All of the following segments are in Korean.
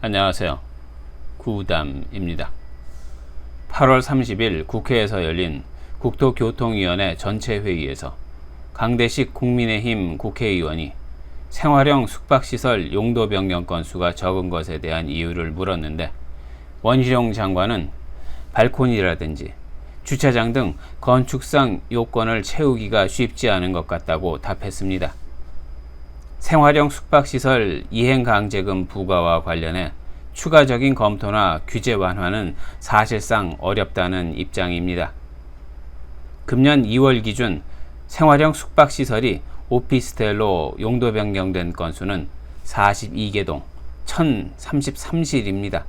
안녕하세요. 구담입니다. 8월 30일 국회에서 열린 국토교통위원회 전체 회의에서 강대식 국민의힘 국회의원이 생활형 숙박시설 용도 변경 건수가 적은 것에 대한 이유를 물었는데 원희룡 장관은 발코니라든지 주차장 등 건축상 요건을 채우기가 쉽지 않은 것 같다고 답했습니다. 생활형 숙박시설 이행 강제금 부과와 관련해 추가적인 검토나 규제 완화는 사실상 어렵다는 입장입니다. 금년 2월 기준 생활형 숙박시설이 오피스텔로 용도 변경된 건수는 42개 동 1033실입니다.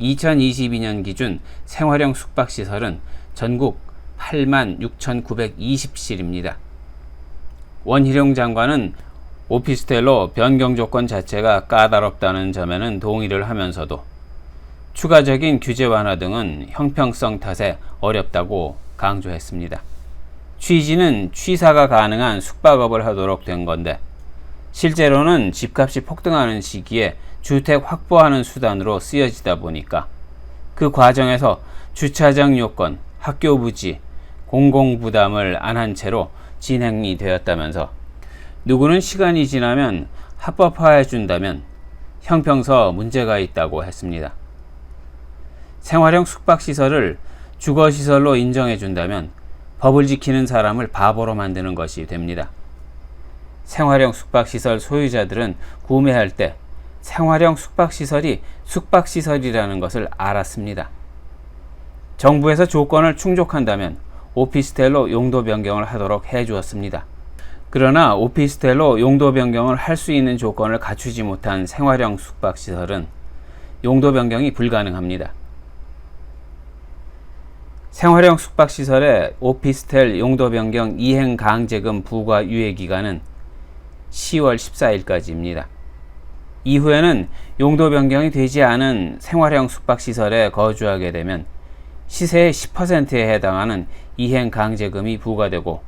2022년 기준 생활형 숙박시설은 전국 8만 6,920실입니다. 원희룡 장관은 오피스텔로 변경 조건 자체가 까다롭다는 점에는 동의를 하면서도 추가적인 규제 완화 등은 형평성 탓에 어렵다고 강조했습니다. 취지는 취사가 가능한 숙박업을 하도록 된 건데 실제로는 집값이 폭등하는 시기에 주택 확보하는 수단으로 쓰여지다 보니까 그 과정에서 주차장 요건, 학교 부지, 공공 부담을 안 한 채로 진행이 되었다면서 누구는 시간이 지나면 합법화해 준다면 형평서 문제가 있다고 했습니다. 생활형 숙박시설을 주거시설로 인정해 준다면 법을 지키는 사람을 바보로 만드는 것이 됩니다. 생활형 숙박시설 소유자들은 구매할 때 생활형 숙박시설이 숙박시설이라는 것을 알았습니다. 정부에서 조건을 충족한다면 오피스텔로 용도 변경을 하도록 해 주었습니다. 그러나 오피스텔로 용도 변경을 할 수 있는 조건을 갖추지 못한 생활형 숙박시설은 용도 변경이 불가능합니다. 생활형 숙박시설의 오피스텔 용도 변경 이행 강제금 부과 유예 기간은 10월 14일까지입니다. 이후에는 용도 변경이 되지 않은 생활형 숙박시설에 거주하게 되면 시세의 10%에 해당하는 이행 강제금이 부과되고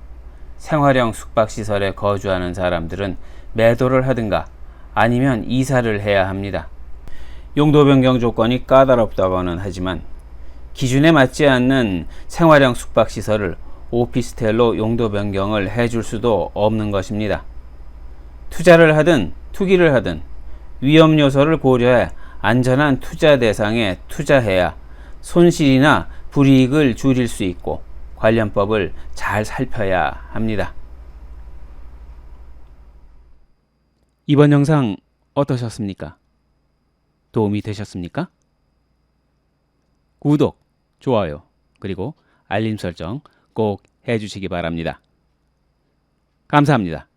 생활형 숙박시설에 거주하는 사람들은 매도를 하든가 아니면 이사를 해야 합니다. 용도 변경 조건이 까다롭다고는 하지만 기준에 맞지 않는 생활형 숙박시설을 오피스텔로 용도 변경을 해줄 수도 없는 것입니다. 투자를 하든 투기를 하든 위험 요소를 고려해 안전한 투자 대상에 투자해야 손실이나 불이익을 줄일 수 있고 관련법을 잘 살펴야 합니다. 이번 영상 어떠셨습니까? 도움이 되셨습니까? 구독, 좋아요, 그리고 알림 설정 꼭 해주시기 바랍니다. 감사합니다.